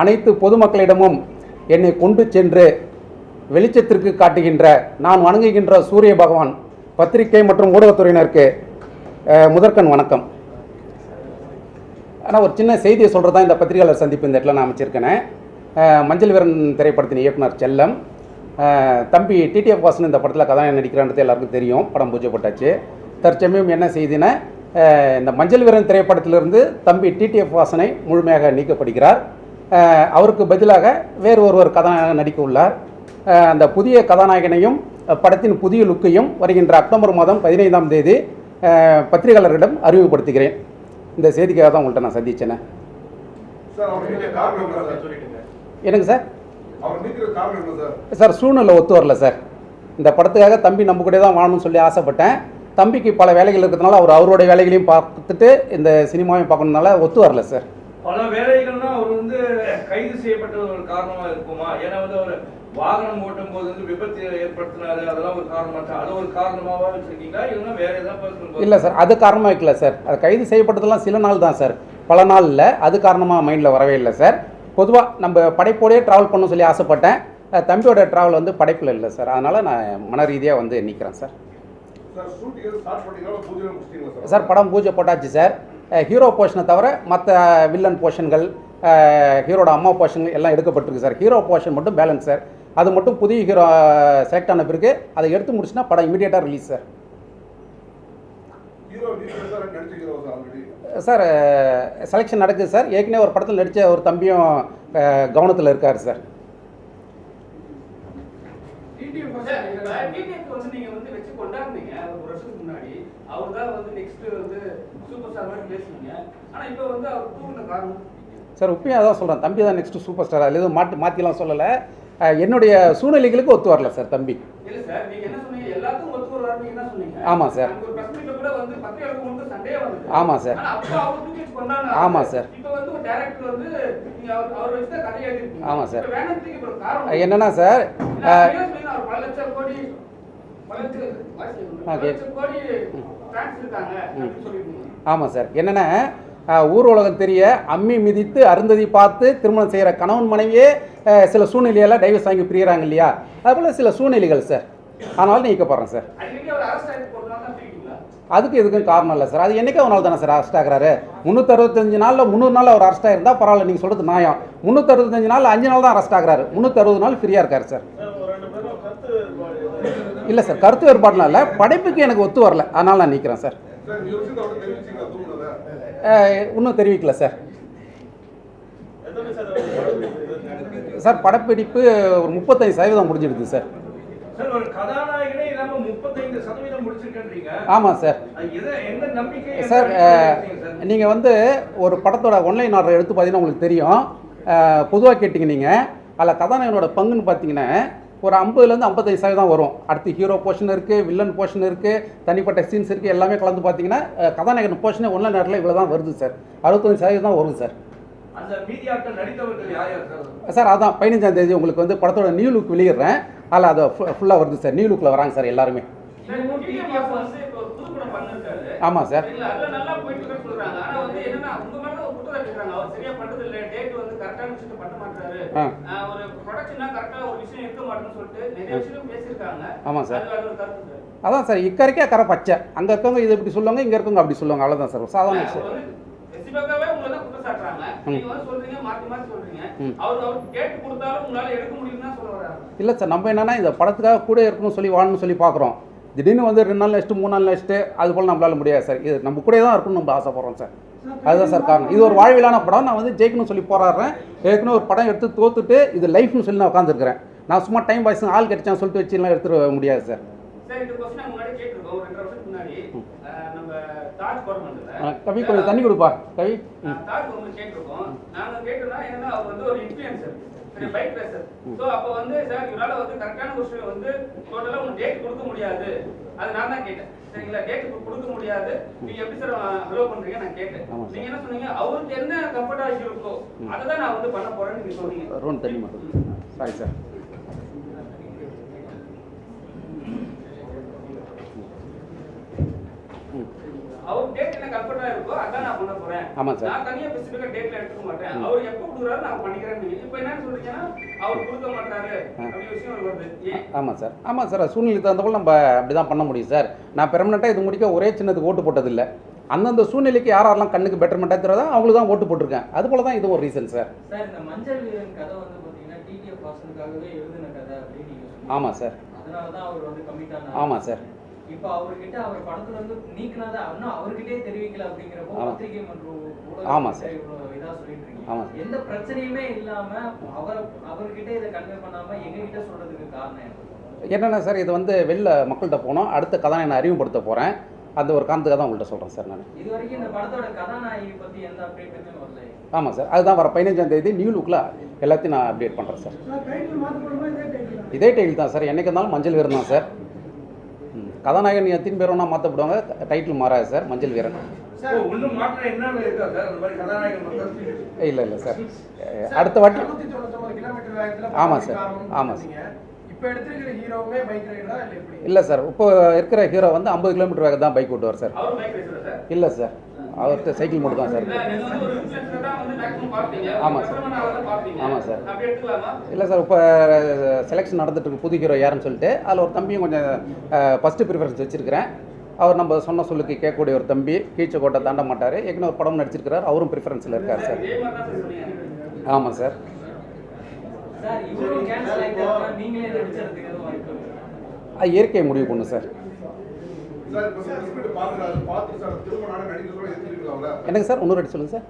அனைத்து பொதுமக்களிடமும் என்னை கொண்டு சென்று வெளிச்சத்திற்கு காட்டுகின்ற நான் வணங்குகின்ற சூரிய பகவான் பத்திரிகை மற்றும் ஊடகத்துறையினருக்கு முதற்கண் வணக்கம். ஆனால் ஒரு சின்ன செய்தியை சொல்கிறது தான் இந்த பத்திரிகையாளர் சந்திப்பு இந்த இடத்துல நான் அமைச்சிருக்கேன். மஞ்சள் வீரன் திரைப்படத்தின் இயக்குனர் செல்லம் தம்பி டிடிஎஃப் வாசன் இந்த படத்தில் கதாநாயகன் நடிக்கிறான்றது எல்லாருக்கும் தெரியும் படம் பூஜை போட்டாச்சு தற்சமயம் என்ன செய்தினா இந்த மஞ்சள் வீரன் திரைப்படத்திலிருந்து தம்பி டிடிஎஃப் வாசனை முழுமையாக நீக்கப்படுகிறார். அவருக்கு பதிலாக வேறு ஒருவர் கதாநாயகன் நடிக்க உள்ளார் அந்த புதிய கதாநாயகனையும் படத்தின் புதிய லுக்கையும் வருகின்ற அக்டோபர் மாதம் பதினைந்தாம் தேதி பத்திரிகையாளர்களிடம் அறிமுகப்படுத்துகிறேன். இந்த செய்திக்காக தான் உங்கள்கிட்ட நான் சந்திச்சேனே. என்னங்க சார்? அவர் நீக்கிற காரணம் என்ன சார்? சார் சூழ்நிலை ஒத்து வரல சார். இந்த படத்துக்காக தம்பி நம்ம கூட தான் வாழணும்னு சொல்லி ஆசைப்பட்டேன். தம்பிக்கு பல வேலைகள் இருக்கிறதுனால அவர் அவருடைய வேலைகளையும் பார்த்துட்டு இந்த சினிமாவையும் பார்க்கணுனால ஒத்து வரல சார். பல வேலைகள்னா அவர் வந்து கைது செய்யப்பட்ட ஒரு காரணமா இருக்குமா? ஏன்னா வந்து அவர் வாகனம் ஓட்டும் போது வந்து விபத்து ஏற்படுத்தினாரு. அதெல்லாம் ஒரு காரணமா அது ஒரு காரணமாவா வச்சிருக்கீங்களா? இல்லைன்னா வேற ஏதாவது இல்லை சார் அது காரணமாக வைக்கல சார் அது கைது செய்யப்பட்டதெல்லாம் சில நாள் தான் சார் பல நாள் இல்லை. அது காரணமாக மைண்டில் வரவே இல்லை சார் பொதுவாக நம்ம படைப்போடயே ட்ராவல் பண்ண சொல்லி ஆசைப்பட்டேன். தம்பியோட ட்ராவல் வந்து படைப்பில் இல்லை சார் அதனால் நான் மன ரீதியாக வந்து நிற்கிறேன் சார் சார் படம் பூஜை போட்டாச்சு சார் ஹீரோ போர்ஷனை தவிர மற்ற வில்லன் போர்ஷன்கள் ஹீரோட அம்மா போர்ஷன்கள் எல்லாம் எடுக்கப்பட்டிருக்கு சார். ஹீரோ போர்ஷன் மட்டும் பேலன்ஸ் சார். அது மட்டும் புதிய ஹீரோ செலக்ட் ஆன பிறகு அதை எடுத்து முடிச்சுன்னா படம் இமீடியட்டாக ரிலீஸ் சார். சார் செலெக்ஷன் நடக்குது சார். ஏற்கனவே ஒரு படத்தில் நடித்த ஒரு தம்பியும் கவனத்தில் இருக்கார் சார். டிடிஎஃப் வந்து நீங்க வந்து வச்சு கொண்டாடுனீங்க. ஒரு வருஷத்துக்கு முன்னாடி. அவர் தான் வந்து நெக்ஸ்ட் வந்து சூப்பர் ஸ்டார் மாதிரி பேசுனீங்க. ஆனா இப்போ வந்து அவர் தூங்கின காரணம். சார் உப்பையும் அதான் சொல்கிறேன் தம்பி தான் நெக்ஸ்ட்டு சூப்பர் ஸ்டார் அதில் எதுவும் மாற்றி மாற்றிலாம் சொல்லலை. என்னுடைய சூழ்நிலைகளுக்கு ஒத்து வரல சார் தம்பி. இல்ல சார் நீங்க என்ன சொன்னீங்க? எல்லாத்துக்கும் ஒத்து ஒரு நீங்க என்ன சொன்னீங்க? ஆமா சார். அங்க ஒரு பிரஸ் மீட்ல கூட வந்து பத்திரிகையாளருக்கு வந்து சண்டையே வந்தது ஆமா சார். ஆனா அப்போ அவர் தூக்கி வச்சு கொண்டாடுனாரு. ஆமா சார். என்னன்னா சார் ஆமாம் சார். என்னென்னா ஊர் உலகம் தெரிய அம்மி மிதித்து அருந்ததி பார்த்து திருமணம் செய்கிற கணவன் மனைவியே சில சூழ்நிலையெல்லாம் டைவர்ஸ் வாங்கி பிரிகிறாங்க இல்லையா? அதுபோல் சில சூழ்நிலைகள் சார் அதனால் நீக்கப்படுறேன் சார் அதுக்கு எதுக்கும் காரணம் இல்லை சார் அது என்றைக்கே ஒரு நாள் தானே சார் அரெஸ்ட் ஆகிறாரு. முந்நூற்றறுபத்தஞ்சு நாளில் முந்நூறு நாள் அவர் அரெஸ்ட் ஆகிருந்தால் பரவாயில்ல நீங்கள் சொல்கிறது நியாயம். முந்நூற்றறுபத்தஞ்சு நாள் அஞ்சு நாள் தான் அரெஸ்ட் ஆகிறாரு. முந்நூற்றறுபது நாள் ஃப்ரீயாக இருக்கார் சார் இல்லை சார் கருத்து வேறுபாடுலாம் இல்லை. படைப்புக்கு எனக்கு ஒத்து வரல. அதனால் நான் நிற்கிறேன் சார் இன்னும் தெரிவிக்கல சார். சார் படப்பிடிப்பு ஒரு முப்பத்தஞ்சு சதவீதம் முடிஞ்சிடுது சார். ஆமாம் சார். சார் நீங்கள் வந்து ஒரு படத்தோட ஒன்லைன் ஆர்டர் எடுத்து பார்த்தீங்கன்னா உங்களுக்கு தெரியும். பொதுவாக கேட்டிங்க நீங்கள் அதில் கதாநாயகனோட பங்குன்னு பார்த்தீங்கன்னா ஒரு ஐம்பதுலேருந்து ஐம்பத்தஞ்சு சதவீதம் வரும் அடுத்து ஹீரோ போர்ஷன் இருக்குது வில்லன் போர்ஷன் இருக்குது தனிப்பட்ட சீன்ஸ் இருக்குது எல்லாமே கலந்து பார்த்தீங்கன்னா கதாநாயகன் போர்ஷனே ஒன்லைன் ஆர்டரில் இவ்வளோ தான் வருது சார் அறுபத்தஞ்சு சதவீதம் தான் வருது சார் அந்த மீடியாக்கள் நடித்தவர்கள் யார் யார் சார் சார் அதான் பதினஞ்சாம் தேதி உங்களுக்கு வந்து படத்தோட நியூ லுக் வெளியிடுறேன் அதில் அது ஃபுல்லாக வருது சார் நியூ லுக்கில் வராங்க சார் எல்லாருமே. ஆமாம் சார் இல்ல, அதுல நல்லா போயிட்டு இருக்குன்னு சொல்றாங்க. ஆனா வந்து என்னன்னா, உங்க மேல ஒரு குற்றம் வைக்கிறாங்க. அவர் சரியா பண்றது இல்ல, date வந்து correct ஆன விஷயத்த பண்ண மாட்றாரு. ஆ. ஆஹ் ஒரு production னா correct ஆ ஒரு விஷயம் இருக்க மாட்டேன்னு சொல்லிட்டு நிறைய விஷயம் பேசியிருக்காங்க. ஆமாம் சார். அதான் சார் இக்கரைக்கே கரை பச்சை. அங்கே இருக்கவங்க இது இப்படி சொல்லுவாங்க இங்கே இருக்கவங்க அப்படி சொல்லுவாங்க. அவ்வளோதான் சார். சாதாரண விஷயம். இல்லை சார் நம்ம என்னன்னா இந்த படத்துக்காக கூட இருக்கணும்னு சொல்லி வாழணும்னு சொல்லி பார்க்குறோம் திடீர்னு வந்து ரெண்டு நாள் நெக்ஸ்ட்டு மூணு நாள் நெக்ஸ்ட்டு அது போல் நம்மளால முடியாது சார். இது நம்ம கூட தான் இருக்கணும்னு நம்ம ஆசைப்படுறோம் சார். அதுதான் சார் காரணம். இது ஒரு வாழ்விலான படம். நான் வந்து ஜெயிக்கணும்னு சொல்லி போராடுறேன். ஏற்கனவே ஒரு படம் எடுத்து தோத்துட்டு இது லைஃப்னு சொல்லி நான் உட்காந்துருக்கிறேன் நான் சும்மா டைம் பாய்ஸ் ஆள் கிடைச்சான்னு சொல்லிட்டு வச்சுலாம் எடுத்துட முடியாது சார் கவி கொஞ்சம் தண்ணி கொடுப்பா. கவி சரி பைக் ரேசர் ஸோ அப்போ வந்து சார் இவரால வந்து கரெக்டான ஒரு வந்து டோட்டலாக உங்களுக்கு டேட் கொடுக்க முடியாது. அது நான் தான் கேட்டேன். சரிங்களா? டேட் கொடுக்க முடியாது. நீங்க எப்படி சார் அலோவ் பண்றீங்க? நான் கேட்டேன். ஆமா சார். நீங்க என்ன சொன்னீங்க? அவருக்கு என்ன கம்ஃபர்டா இருக்கோ அதை தான் நான் வந்து பண்ண போறேன்னு நீங்க சொன்னீங்க. ரோன் தண்ணி மட்டும் சாரி சார் இருக்கோ அதான் நான் பண்ண போறேன். ஆமாம் சார். நான் தனியா ஸ்பெசிஃபிக்கா டேட்ல எடுத்துக்க மாட்டேன். அவர் எப்போ கொடுக்குறாரு நான் பண்ணிக்கிறேன் நீங்க இப்போ என்ன சொல்றீங்கன்னா அவர் கொடுக்க மாட்டாரு அப்படி விஷயம் வருது. ஏன்? ஆமாம் சார். ஆமாம் சார் சூழ்நிலை தகுந்தபோல் நம்ம அப்படி தான் பண்ண முடியும் சார். நான் பெர்மனெண்ட்டாக இது முடிக்க ஒரே சின்னதுக்கு ஓட்டு போட்டதில்லை. அந்தந்த சூழ்நிலைக்கு யார் யாரெல்லாம் கண்ணுக்கு பெட்டர்மெண்ட்டாக தெரியாதோ அவங்களுக்கு தான் ஓட்டு போட்டிருக்கேன். அது போல தான் இது ஒரு ரீசன் சார். சார் இந்த மஞ்சள் வீரன் கதை வந்து பாத்தீங்கன்னா டிடிஎஃப் வாசனுக்காகவே எழுதின கதை அப்படின்னு நீங்க சொன்னீங்க. ஆமாம் சார். அதனால தான் அவர் வந்து கமிட் ஆனார். ஆமாம் சார். இப்போ அவர்கிட்ட அவர் படத்துல இருந்து நீக்கினதை இன்னும் அவர்கிட்டயே தெரிவிக்கல அப்படிங்கிறப்போ. பத்திரிகை மற்றும் ஆமா சார். இதா சொல்லிட்டு இருக்கீங்க எந்த பிரச்சனையுமே இல்லாம அவர் அவர்கிட்ட இதை கன்வே பண்ணாம எங்க கிட்ட சொல்றதுக்கு காரணம் என்ன? என்னென்ன சார் இது வந்து வெளில மக்கள்கிட்ட போனோம். அடுத்த கதாநாயகனை அறிமுகப்படுத்த போகிறேன் அந்த ஒரு காரணத்துக்காக தான் உங்கள்கிட்ட சொல்கிறேன் சார் நான். இது வரைக்கும் இந்த படத்தோட கதாநாயகி பத்தி எந்த அப்டேட்டுமே வரல. ஆமாம் சார். அதுதான் வர பதினஞ்சாம் தேதி நியூ லுக்கில் எல்லாத்தையும் நான் அப்டேட் பண்ணுறேன் சார். இதே டைட்டில் தான் சார். என்னைக்கு இருந்தாலும் மஞ்சள் வீரன் தான் சார். கதாநாயகன் எத்தனை பேர் வேணால் மாற்றப்படுவாங்க டைட்டில் மாறாது சார். மஞ்சள் வீரன். இல்லை இல்லை சார். அடுத்த வாட்டி. ஆமா சார். ஆமா சார். இப்போ எடுத்திருக்கிற ஹீரோவுமே பைக் ரைடரா இல்லை சார். இப்போ இருக்கிற ஹீரோ வந்து ஐம்பது கிலோமீட்டர் வேகம் தான் பைக் ஓட்டுவார் சார். அவர் பைக் பேசுறா சார்? இல்லை சார். அவர்கிட்ட சைக்கிள் மட்டும் தான் சார் இல்ல நீங்க வந்து ஒரு இன்ஃபுளுசர் தான் வந்து மேக்ஸிமம் பார்ப்பீங்க ஆமா சார். பெட்டர்மென்ட் அவரை தான் பார்ப்பீங்க ஆமா சார். இல்லை சார் இப்போ செலெக்ஷன் நடந்துட்டு இருக்கு புது ஹீரோ யாருன்னு சொல்லிட்டு அதில் ஒரு தம்பியும் கொஞ்சம் ஃபஸ்ட்டு ப்ரிஃபரன்ஸ் வச்சிருக்கிறேன். அவர் நம்ம சொன்ன சொல்லுக்கு கேட்கக்கூடிய ஒரு தம்பி கீச்ச கோட்டை தாண்ட மாட்டார். ஏற்கனவே ஒரு படம் நடிச்சிருக்கிறார். அவரும் ப்ரிஃபரன்ஸில் இருக்கார் சார். ஆமாம் சார். இயற்கையை முடிவு பண்ணும் சார். சார் சார் என்னங்க சார் இன்னொரு வாட்டி சொல்லுங்கள் சார்.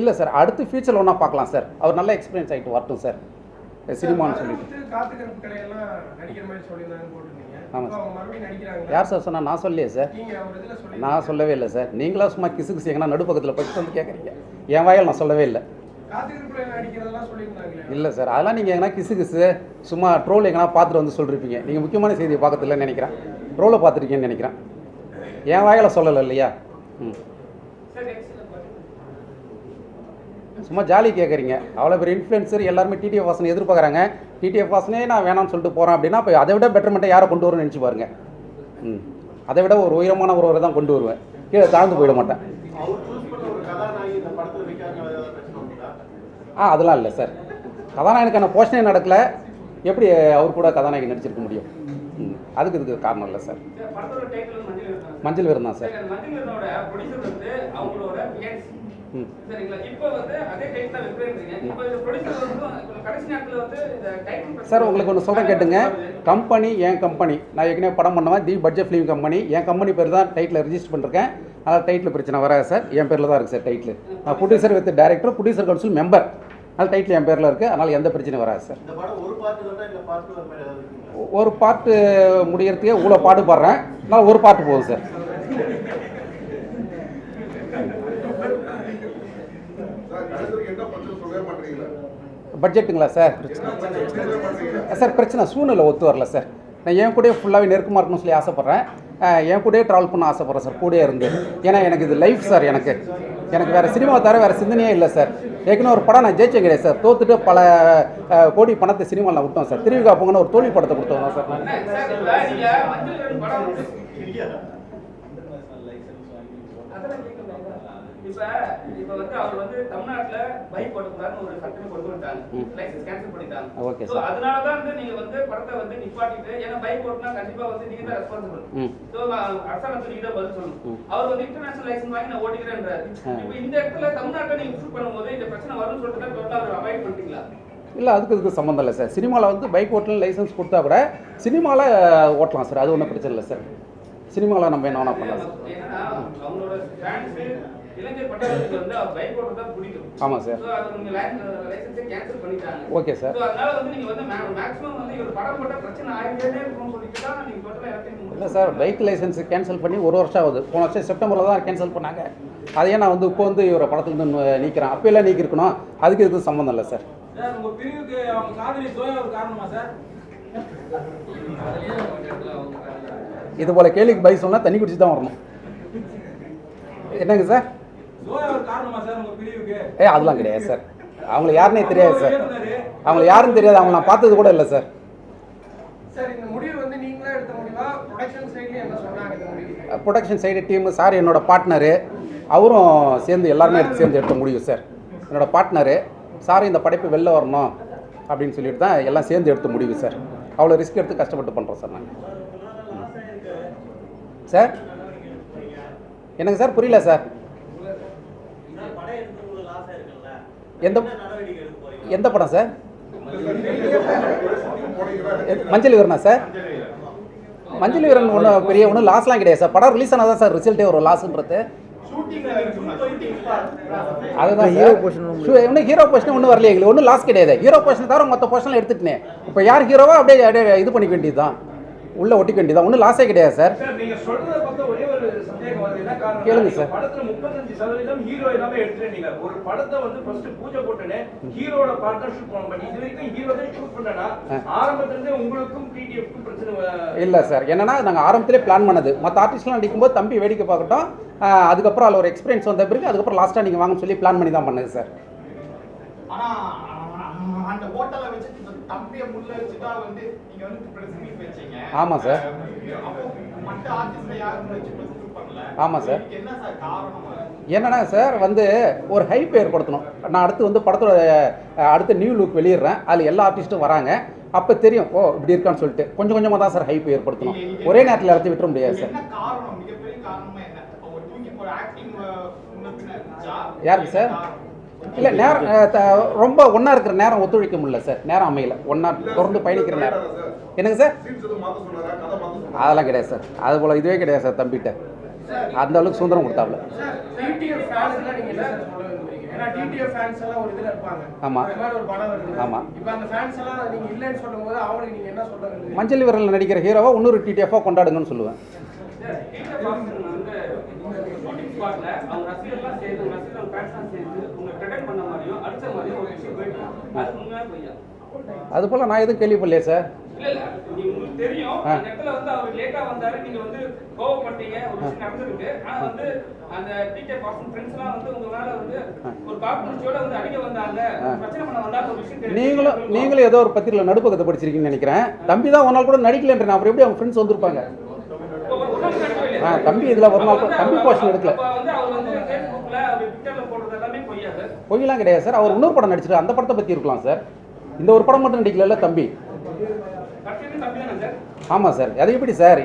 இல்லை சார் அடுத்து ஃபியூச்சரில் ஒன்றா பார்க்கலாம் சார். அவர் நல்ல எக்ஸ்பீரியன்ஸ் ஆகிட்டு வரட்டும் சார். சினிமான்னு சொல்லிட்டு. சொல்லிட்டு காத்துக்கருப்பு கலையெல்லாம் நடிக்கிற மாதிரி சொல்லியிருந்தாங்க போட்டிருந்தீங்க. ஆமா இப்போ அவங்க மறுபடியும் நடிக்கிறாங்க யார் சார் சொன்னா நான் சொல்லலையே சார். நான் சொல்லவே இல்லை சார். நீங்களா சும்மா கிசு கிசு எங்கன்னா நடுப்பக்கத்தில் படிச்சுட்டு வந்து கேட்குறீங்க என் வாயால் நான் சொல்லவே இல்லை. இல்லை சார் அதெல்லாம் நீங்கள் எங்கன்னா கிசு கிசு சும்மா ட்ரோல் எங்கன்னா பார்த்துட்டு வந்து சொல்லிருப்பீங்க. நீங்கள் முக்கியமான செய்தியை பார்க்கறதில்லன்னு நினைக்கிறேன். ட்ரோலை பார்த்துருக்கீங்கன்னு நினைக்கிறேன். என் வாயால் சொல்லலை இல்லையா? ம். சும்மா ஜாலி கேட்குறீங்க அவ்வளோ பெரிய இன்ஃப்ளூயன்சர் எல்லாருமே டிடிஎஃப் வாசனை எதிர்பார்க்குறாங்க. டிடிஎஃப் வாசனே நான் வேணாம்னு சொல்லிட்டு போகிறேன் அப்படின்னா இப்போ அதை விட பெட்டர்மெண்ட்டை யாரை கொண்டு வரும்னு நினச்சி பாருங்க. ம். அதை விட ஒரு உயரமான ஒருவரை தான் கொண்டு வருவேன். கீழே தாழ்ந்து போயிட மாட்டேன். ஆ அதெல்லாம் இல்லை சார். கதாநாயகனுக்கான போஷனே நடக்கல. எப்படி அவர் கூட கதாநாயகி நடிச்சிருக்க முடியும்? அதுக்கு இதுக்கு காரணம் இல்லை சார். மஞ்சள் வீரன் தான் சார். சார் ம். சார் உங்களுக்கு ஒன்று சொல்ல கேட்டுங்க. கம்பெனி என் கம்பெனி. நான் ஏற்கனவே படம் பண்ணுவேன் தி பட்ஜெட் ஃபிலிம் கம்பெனி. என் கம்பெனி பேர் தான் டைட்டில் ரெஜிஸ்டர் பண்ணிருக்கேன். அதனால் டைட்டில் பிரச்சனை வராது சார். என் பேரில் தான் இருக்குது சார் டைட்டில் நான் producer with director producer council member அதனால் டைட்டில் என் பேரில் இருக்குது அதனால் எந்த பிரச்சனையும் வராது சார். இந்த படம் ஒரு பாட்டு முடியறதுக்கே இவ்வளோ பாட்டு பாடுறேன். நான் ஒரு பாட்டு போதும் சார். பட்ஜெட்டுங்களா சார்? பிரச்சனை. சார் பிரச்சனை சூழ்நிலை ஒத்து வரல சார். நான் என் கூடயே ஃபுல்லாகவே நெருக்கமாக இருக்கணும்னு சொல்லி ஆசைப்பட்றேன். என் கூடயே ட்ராவல் பண்ண ஆசைப்பட்றேன் சார் கூடயே இருந்து. ஏன்னா எனக்கு இது லைஃப் சார் எனக்கு. எனக்கு வேறு சினிமாவை தவிர வேறு சிந்தனையே இல்லை சார் ஏற்கனவே ஒரு படம் நான் ஜெயிச்சேன் கிடையாது சார் தோத்துட்டு பல கோடி பணத்தை சினிமாவில் நான் விட்டோம் சார் திருவிழா பொங்கன்னு ஒரு தோல்வி படத்தை கொடுத்தோம் சார் இப்போ. இப்ப வந்து அவர் வந்து தமிழ்நாட்டுல பைக் ஓட்டக்கூடாதுன்னு ஒரு சட்டமே கொண்டு வந்துட்டாங்க. லைசன்ஸ் கேன்சல் பண்ணிட்டாங்க. ஓகே சார் அதனால தான் வந்து நீங்க வந்து படத்தை வந்து நிப்பாட்டிட்டு ஏன்னா பைக் ஓட்டினா கண்டிப்பா வந்து நீங்க தான் ரெஸ்பான்சிபிள் ஸோ அரசாங்கத்துக்கு நீங்க தான் பதில் சொல்லணும். அவர் வந்து இன்டர்நேஷனல் லைசன்ஸ் வாங்கி நான் ஓட்டிக்கிறேன்றாரு. இப்போ இந்த இடத்துல தமிழ்நாட்டை நீங்க ஷூட் பண்ணும்போது இந்த பிரச்சனை வரும்னு சொல்லிட்டு தான் டோட்டலா அவர் அவாய்ட் பண்ணிட்டீங்களா? இல்லை அதுக்கு இதுக்கு சம்மந்தம் இல்லை சார் சினிமாவில் வந்து பைக் ஓட்டலாம் லைசன்ஸ் கொடுத்தா கூட சினிமாவில் ஓட்டலாம் சார் அது ஒன்றும் பிரச்சனை இல்லை சார் சினிமாவில் நம்ம என்ன வேணா பண்ணலாம் சார் ஏன்னா அவங்களோட ஃபேன்ஸ் இளைஞர் பட்டாளத்துக்கு வந்து அவர் பைக் ஓட்டுறது தான் பிடிக்கும். ஆமாம் சார் ஸோ அது நீங்க லைசன்ஸை கேன்சல் பண்ணிட்டாங்க. ஓகே சார் So, அதனால வந்து நீங்க வந்து மேக்ஸிமம் வந்து இவர் படம் போட்டா பிரச்சனை ஆகிட்டே இருக்கும்னு சொல்லிட்டு தான் நீங்க டோட்டலா எல்லாத்தையும் இல்லை சார் பைக் லைசன்ஸ் கேன்சல் பண்ணி ஒரு வருஷம் ஆகுது. போன வருஷம் செப்டம்பரில் தான் கேன்சல் பண்ணாங்க. அதையே நான் வந்து இப்போ வந்து இவரை படத்துலேருந்து நீக்கிறேன். அப்போல்லாம் நீக்கிருக்கணும். அதுக்கு இதுக்கு சம்மந்தம் இல்லை சார் சார் உங்க பிரிவுக்கு அவங்க காதலி சோயா ஒரு காரணமா சார் இது போல் கேள்விக்கு பதில் சொன்னால் தண்ணி குடிச்சு தான் வரணும். என்னங்க சார் சோயா ஒரு காரணமா சார் உங்க பிரிவுக்கு? ஏ அதெல்லாம் கிடையாது சார். அவங்கள யாருன்னே தெரியாது சார். அவங்கள யாருன்னு தெரியாது. அவங்கள நான் பார்த்தது கூட இல்லை சார். சார் இந்த முடிவு வந்து நீங்களே எடுத்த முடிவா? ப்ரொடக்ஷன் சைட்ல ப்ரொடக்ஷன் சைடு டீமு சார் என்னோட பார்ட்னரு அவரும் சேர்ந்து எல்லாருமே எடுத்து சேர்ந்து எடுத்த முடிவு சார் என்னோட பார்ட்னரு சார் இந்த படைப்பு வெளில வரணும் அப்படின்னு சொல்லிட்டு தான் எல்லாம் சேர்ந்து எடுத்த முடிவு சார் அவ்வளோ ரிஸ்க் எடுத்து கஷ்டப்பட்டு பண்ணுறோம் சார் நாங்கள் சார் என்னங்க சார் புரியல சார் படம் எடுத்து லாஸ் ஆயிருக்குல்ல எந்த எந்த படம் சார்? மஞ்சள் வீரனா சார்? மஞ்சள் வீரன் ஒன்றும் பெரிய ஒன்றும் லாஸ்லாம் கிடையாது சார். படம் ரிலீஸ் ஆனால் தான் சார் ரிசல்ட்டே வரும் லாஸ்ன்றது அதுதான் ஹீரோ போர்ஷன் இன்னும் ஹீரோ போர்ஷன் ஒன்றும் வரலையே ஒன்றும் லாஸ் கிடையாது. ஹீரோ போர்ஷன் தவிர மற்ற போர்ஷன்லாம் எடுத்துட்டேன். இப்போ யார் ஹீரோவோ அப்படியே அப்படியே இது பண்ணிக்க வேண்டியது தான் உள்ளே ஒட்டிக்க வேண்டியது? தான் ஒன்றும் லாஸே கிடையாது சார் சார் நீங்க சொல்றத பார்த்தா ஒரே ஒரு சந்தேகம் வருது என்ன காரணம் கேளுங்க சார். படத்துல முப்பத்தஞ்சு சதவீதம் ஹீரோ எல்லாமே எடுத்துட்டீங்க. ஒரு படத்தை வந்து ஃபர்ஸ்ட் பூஜை போட்டுன்னு ஹீரோட பார்ட்னர்ஷிப் பண்ண பண்ணி இது வரைக்கும் ஹீரோ தான் ஷூட் பண்ணனா ஆரம்பத்துல இருந்தே உங்களுக்கும் டிடிஎஃப்க்கும் பிரச்சனை வ- இல்லை சார் என்னன்னா நாங்கள் ஆரம்பத்திலே பிளான் பண்ணது. மற்ற ஆர்டிஸ்ட்லாம் நடிக்கும்போது தம்பி வேடிக்கை பார்க்கட்டும் அதுக்கப்புறம் அதில் ஒரு எக்ஸ்பீரியன்ஸ் வந்த பிறகு அதுக்கப்புறம் லாஸ்ட்டாக நீங்கள் வாங்கன்னு சொல்லி பிளான் பண்ணி தான் பண்ணது சார் அந்த ஹோட்டலை வச்சு இந்த தம்பியை முள்ள வச்சுதான் வந்து நீங்க வந்து பிரஸ் மீட் வச்சீங்க. ஆமா சார். அஹ், அப்போ மற்ற ஆர்டிஸ்ட் யாரும் வச்சு பிரஸ் பண்ணல. ஆமா சார். என்னன்னா சார் வந்து ஒரு ஹைப் ஏற்படுத்தணும். நான் அடுத்து வந்து படத்தோட அடுத்த நியூ லுக் வெளியிடுறேன். அதில் எல்லா ஆர்டிஸ்ட்டும் வராங்க. அப்போ தெரியும் ஓ இப்படி இருக்கான்னு சொல்லிட்டு. கொஞ்சம் கொஞ்சமாக தான் சார் ஹைப் ஏற்படுத்தணும். ஒரே நேரத்தில் எல்லாத்தையும் விட்டுற முடியாது சார். யாருக்கு சார்? இல்லை நேரம் ரொம்ப ஒன்றா இருக்கிற நேரம் ஒத்துழைக்க முடியல சார். நேரம் அமையல. ஒன்றா தொடர்ந்து பயணிக்கிற நேரம். என்னங்க சார்? அதெல்லாம் கிடையாது சார். அது போல் இதுவே கிடையாது சார் தம்பிகிட்ட. அந்த அளவுக்கு சுதந்திரம் கொடுத்தாப்ல மஞ்சள் விரல் நடிக்கிற ஹீரோவை இன்னொரு டிடிஎஃபா கொண்டாடுங்கன்னு சொல்லுவேன். சார், டீச்சர் பாக்ஸன் வந்து ஷூட்டிங் ஸ்பாட்ல அவங்க ரசிகர்லாம் சேர்ந்து உங்க ரசிகர்கள் ஃபேன்ஸ்லாம் சேர்ந்து உங்க ப்ரெடெக்ட் பண்ண மாதிரியும் அடிச்ச மாதிரியும் ஒரு விஷயம் போயிட்டு அது உண்மையா பொய்யா அது போல் நான் எதுவும் கேள்விப்படலையே சார் இல்ல இல்ல. நீ உங்களுக்கு தெரியும். ஆ. அந்த இடத்துல வந்து அவர் லேட்டா வந்தாரு. நீங்க வந்து கோவப்பட்டீங்க. ஒரு விஷயம் நடந்திருக்கு. ஆனா வந்து அந்த டீச்சர் பாசன் ஃப்ரெண்ட்ஸ் எல்லாம் வந்து உங்க மேல வந்து ஒரு காப்புணர்ச்சியோட வந்து அடிக்க வந்தாங்க. பிரச்சனை பண்ண வந்தாங்க. ஒரு விஷயம் தெரியும். நீங்களும் நீங்களும் ஏதோ ஒரு பத்திரிகையில் நடுப்பக்கத்தை படிச்சிருக்கீங்கன்னு நினைக்கிறேன். தம்பி தான் ஒரு நாள் கூட நடிக்கலன்றேன். அப்புறம் எப்படி அவங்க ஃப்ரெண்ட்ஸ் வந்திருப்பாங்க? ஆ, தம்பி இதுல ஒரு நாள் தம்பி portion எடுக்கல. பொய்யெல்லாம் கிடையாது சார். அவர் இன்னொரு படம் நடிச்சிட்டு அந்த படத்தை பற்றி இருக்கலாம் சார். இந்த ஒரு படம் மட்டும் நடிக்கல தம்பி? ஆமாம் சார்? அது எப்படி சார்?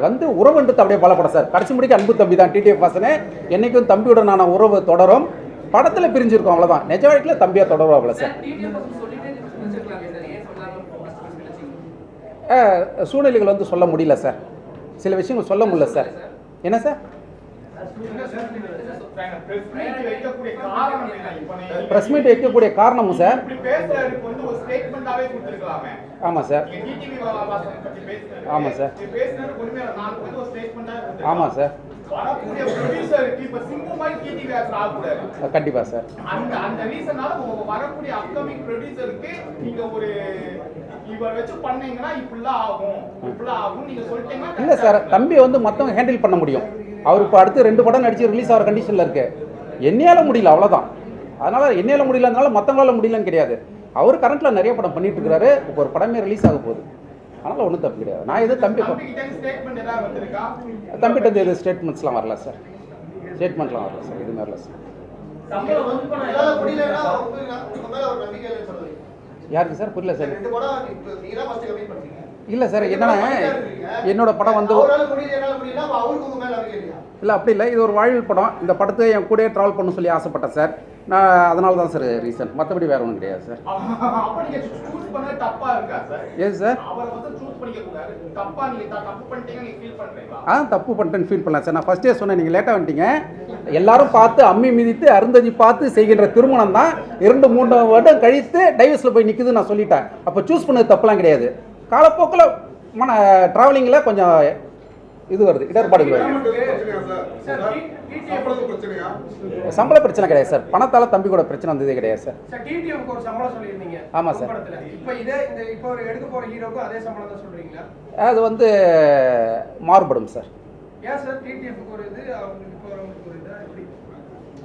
வந்து உறவுன்றது அப்படியே பலப்படம் சார். கடைசி முடிக்க அன்பு தம்பி தான் டிடிஎஃப் வாசனே. என்னைக்கும் தம்பியுடனான உறவு தொடரும். படத்தில் பிரிஞ்சிருக்கோம் அவ்வளோதான் நிஜ வாழ்க்கையில் தம்பியாக தொடரும் அவ்வளோ சார். சூழ்நிலைகள் வந்து சொல்ல முடியல சார். சில விஷயங்கள் சொல்ல முடியல சார். என்ன சார்? பிரஸ் மீட் வைக்கக்கூடிய காரணம் ப்ரெஸ் மீட் வைக்கக்கூடிய காரணமும் சார். ஆமாம் சார். ஆமாம் ஆமா சார். ஆமாம் சார். கண்டிப்பாக சார் அந்த அந்த ரீசனால வரக்கூடிய அப்கமிங் ப்ரொடியூசருக்கு நீங்க ஒரு இல்லை சார் தம்பி வந்து மற்றவங்க ஹேண்டில் பண்ண முடியும். அவர் இப்போ அடுத்து ரெண்டு படம் நடிச்சு ரிலீஸ் ஆகிற கண்டிஷனில் இருக்கு. என்னையால முடியல அவ்வளோதான் அதனால் என்னையால முடியலனால மற்றவங்களால முடியலன்னு கிடையாது. அவர் கரண்ட்டில் நிறைய படம் பண்ணிட்டு இருக்காரு இப்போ ஒரு படமே ரிலீஸ் ஆக போகுது. அதனால் ஒன்றும் தப்பு கிடையாது. நான் எது தம்பி தம்பிகிட்ட எது ஸ்டேட்மெண்ட்ஸ்லாம் வரல சார் ஸ்டேட்மெண்ட்லாம் வரல சார் இது மாதிரில சார் யாருக்கு சார் புரியல சார் இல்லை சார் என்னன்னா என்னோட படம் வந்து இல்லை அப்படி இல்லை. இது ஒரு வாழ்வில் படம். இந்த படத்தை என் கூடயே ட்ராவல் பண்ண சொல்லி ஆசைப்பட்டேன் சார் நான் அதனால தான் சார் ரீசன் மற்றபடி வேறு ஒன்றும் கிடையாது சார் இருக்கா சார் ஆ தப்பு பண்ணிட்டேன்னு ஃபீல் பண்ணலாம் சார் நான் ஃபஸ்ட்டே சொன்னேன் நீங்கள் லேட்டாக வந்துட்டீங்க. எல்லாரும் பார்த்து அம்மி மிதித்து அருந்ததி பார்த்து செய்கின்ற திருமணம் தான் இரண்டு மூன்று வருடம் கழித்து டைவர்ஸில் போய் நிற்குதுன்னு நான் சொல்லிட்டேன். அப்போ சூஸ் பண்ணது தப்புலாம் கிடையாது. காலப்போக்கில் மன ட்ராவலிங்கில் கொஞ்சம் இது வருது இடர்பாடுகள் வருது. சம்பள பிரச்சனை கிடையாது சார். பணத்தால் தம்பி கூட பிரச்சனை வந்ததே கிடையாது சார். சார் டிடிஎஃப்க்கு ஒரு சம்பளம் சொல்லியிருந்தீங்க. ஆமா உங்க சார். படத்துல இப்போ இதே இந்த இப்போ ஒரு எடுக்க போற ஹீரோக்கும் அதே வந்து மாறுபடும் சார்.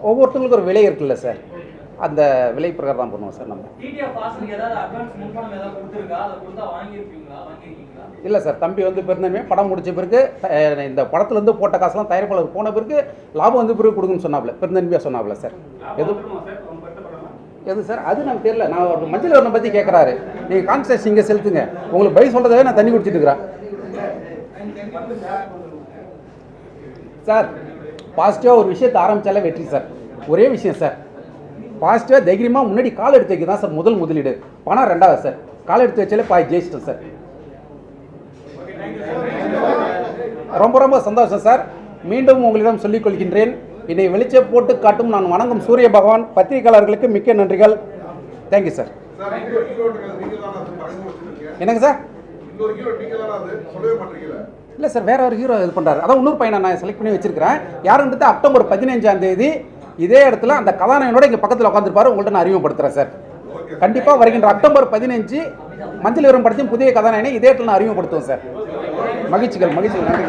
ஒவ்வொருத்தவங்களுக்கும் ஒரு விலை இருக்குல்ல சார். அந்த விலை பிரகாரம் தான் பண்ணுவோம் சார் நம்ம. இல்லை சார் தம்பி வந்து பெருந்தன்மையாக படம் முடிச்ச பிறகு இந்த படத்துலேருந்து போட்ட காசுலாம் தயாரிப்பாளர் போன பிறகு லாபம் வந்து பிறகு கொடுங்கன்னு சொன்னாப்ல பெருந்தன்மையாக சொன்னாப்ல சார். எது? எது சார்? அது நமக்கு தெரியல. நான் மஞ்சள் வரனை பற்றி கேட்குறாரு நீங்கள் கான்சன்ட்ரேஷன் இங்கே செலுத்துங்க. உங்களுக்கு பை சொல்கிறதவே நான் தண்ணி குடிச்சிட்டு இருக்கிறேன். சார் பாசிட்டிவாக ஒரு விஷயத்தை ஆரம்பித்தாலே வெற்றி சார். ஒரே விஷயம் சார். பாசிட்டிவாக தைரியமாக முன்னாடி கால் எடுத்து வைக்க தான் சார் முதல் முதலீடு. பணம் ரெண்டாவது சார். கால் எடுத்து வச்சாலே பாய் ஜெயிச்சிட்டேன் சார். ரொம்ப ரொம்ப சந்தோஷம் சார். மீண்டும் உங்களிடம் சொல்லிக் கொள்கின்றேன். என்னை வெளிச்ச போட்டு காட்டும் நான் வணங்கும் சூரிய பகவான். பத்திரிகையாளர்களுக்கு மிக்க நன்றிகள். தேங்க்யூ சார் என்னங்க சார்? இல்லை சார் வேற ஒரு ஹீரோ இது பண்ணுறாரு அதான் இன்னொரு பையனை நான் செலக்ட் பண்ணி வச்சிருக்கிறேன். யாருன்றது அக்டோபர் பதினஞ்சாம் தேதி இதே இடத்துல அந்த கதாநாயகனோட இங்கே பக்கத்தில் உட்காந்துருப்பாரு உங்கள்கிட்ட நான் அறிமுகப்படுத்துகிறேன் சார் கண்டிப்பாக வருகின்ற அக்டோபர் பதினஞ்சு மஞ்சள் விவரம் படத்தையும் புதிய கதாநாயகனை இதே இடத்துல நான் அறிமுகப்படுத்துவோம் சார் மகிழ்ச்சிகள் மகிழ்ச்சிகள். நன்றி